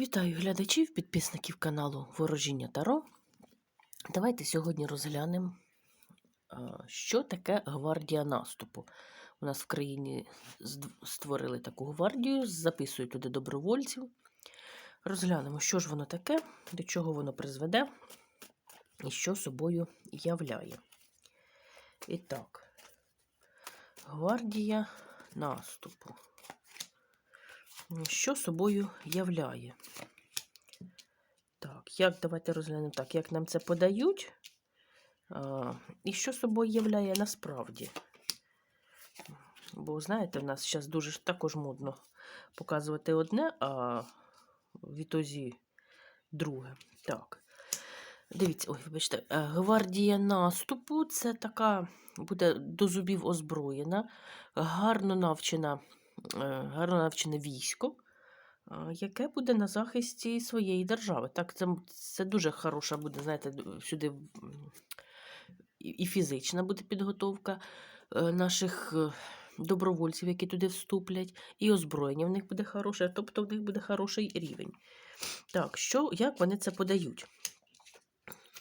Вітаю глядачів, підписників каналу Ворожіння Таро. Давайте сьогодні розглянемо, що таке гвардія наступу. У нас в країні створили таку гвардію, записують туди добровольців. Розглянемо, що ж воно таке, до чого воно призведе і що собою являє. І так, гвардія наступу. Що собою являє? Так, як давайте розглянемо так, як нам це подають, а, і що собою являє насправді. Бо, знаєте, в нас зараз дуже також модно показувати одне, а в ітозі друге. Так. Дивіться, ой, вибачте, е, гвардія наступу це така буде до зубів озброєна, гарно навчена, гарно навчене військо, е, яке буде на захисті своєї держави. Так, це, це дуже хороша буде, знаєте, сюди і фізична буде підготовка е, наших е, добровольців, які туди вступлять, і озброєння в них буде хороше, тобто в них буде хороший рівень. Так, що, як вони це подають?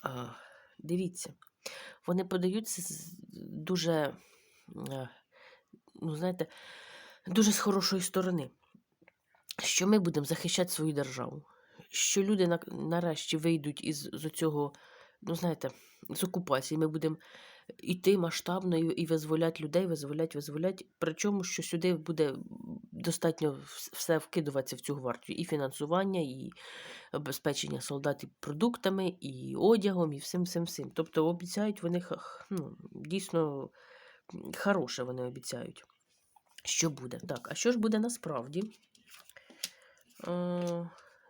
А, дивіться, вони подаються з дуже, е, ну, знаєте, дуже з хорошої сторони, що ми будемо захищати свою державу, що люди на, нарешті вийдуть із з цього, ну, знаєте, з окупації. Ми будемо йти масштабно і, і визволяти людей, визволяти, визволяти. Причому, що сюди буде достатньо все вкидуватися в цю гвардію. І фінансування, і обезпечення солдатів продуктами, і одягом, і всім всім всім. Тобто обіцяють вони ну, дійсно хороше вони обіцяють. Що буде? Так, а що ж буде насправді? Е,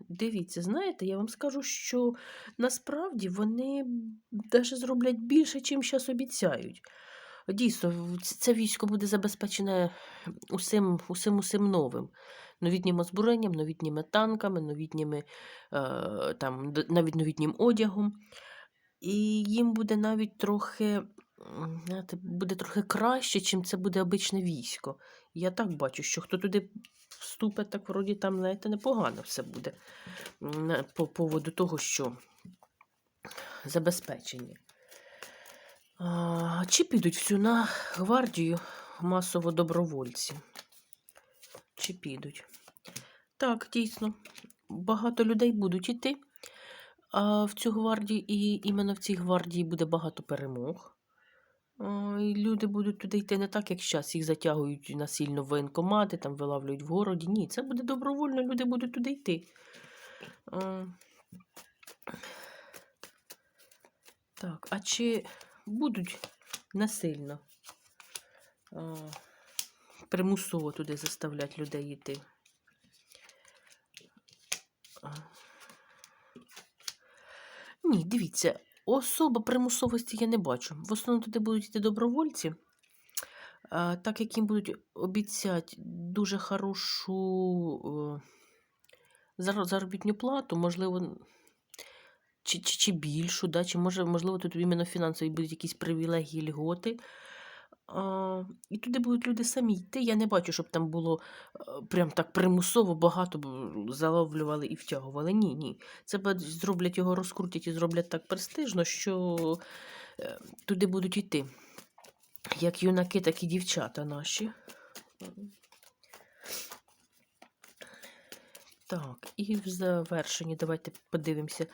дивіться, знаєте, я вам скажу, що насправді вони навіть зроблять більше, чим зараз обіцяють. Дійсно, це військо буде забезпечене усім, усім, усім новим. Новітнім озброєнням, новітніми танками, новітніми, е, там, навіть новітнім одягом. І їм буде навіть трохи, знаєте, буде трохи краще, чим це буде обичне військо. Я так бачу, що хто туди вступить, так вроді там, знаєте, непогано все буде. По поводу того, що забезпечені. А, чи підуть всю на гвардію масово добровольці? Чи підуть? Так, дійсно. Багато людей будуть іти а, в цю гвардію, і іменно в цій гвардії буде багато перемог. І люди будуть туди йти не так, як зараз їх затягують насильно в воєнкомати, там вилавлюють в городі. Ні, це буде добровольно, люди будуть туди йти. Так, а чи будуть насильно примусово туди заставляти людей йти? Ні, дивіться, особо примусовості я не бачу. В основному туди будуть йти добровольці, так як їм будуть обіцяти дуже хорошу е, заробітну плату, можливо, чи, чи, чи більшу, да? чи може, можливо, тут іменно фінансові будуть якісь привілегії, льготи. І туди будуть люди самі йти. Я не бачу, щоб там було е, прям так примусово багато заловлювали і втягували. Ні, ні. Це зроблять його, розкрутять і зроблять так престижно, що е, туди будуть йти. Як юнаки, так і дівчата наші. Так, і в завершенні давайте подивимося,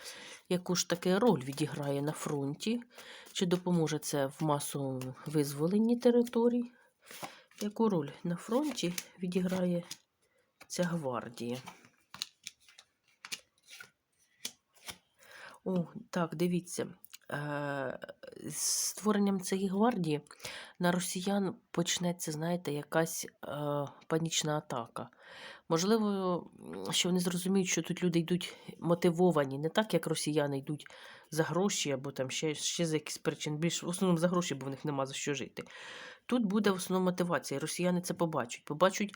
яку ж таки роль відіграє на фронті. Чи допоможе це в масовому визволенні територій? Яку роль на фронті відіграє ця гвардія? О, так, дивіться. Е, з створенням цієї гвардії на росіян почнеться, знаєте, якась е, панічна атака. Можливо, що вони зрозуміють, що тут люди йдуть мотивовані, не так, як росіяни йдуть за гроші або там ще, ще за якісь причин. Більш в основному за гроші, бо в них нема за що жити. Тут буде в основному мотивація. Росіяни це побачать. Побачать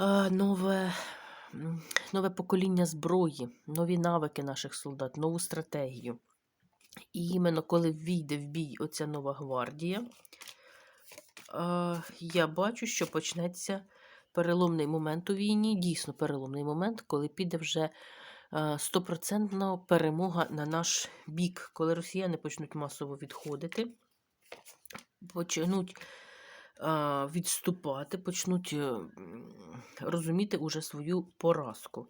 е, нове, нове покоління зброї, нові навики наших солдат, нову стратегію. І іменно коли війде в бій оця нова гвардія, е, я бачу, що почнеться переломний момент у війні, дійсно переломний момент, коли піде вже е, стопроцентна перемога на наш бік, коли росіяни почнуть масово відходити, почнуть е, відступати, почнуть розуміти уже свою поразку.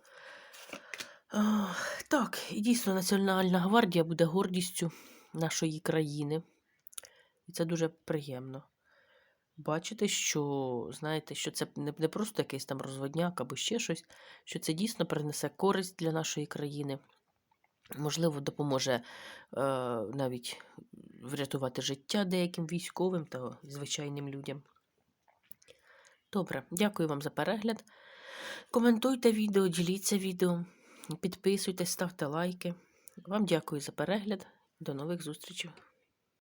Так, і дійсно, Національна гвардія буде гордістю нашої країни. І це дуже приємно. Бачити, що, знаєте, що це не просто якийсь там розводняк або ще щось, що це дійсно принесе користь для нашої країни. Можливо, допоможе е, навіть врятувати життя деяким військовим та звичайним людям. Добре, дякую вам за перегляд. Коментуйте відео, діліться відео, підписуйтесь, ставте лайки. Вам дякую за перегляд. До нових зустрічей.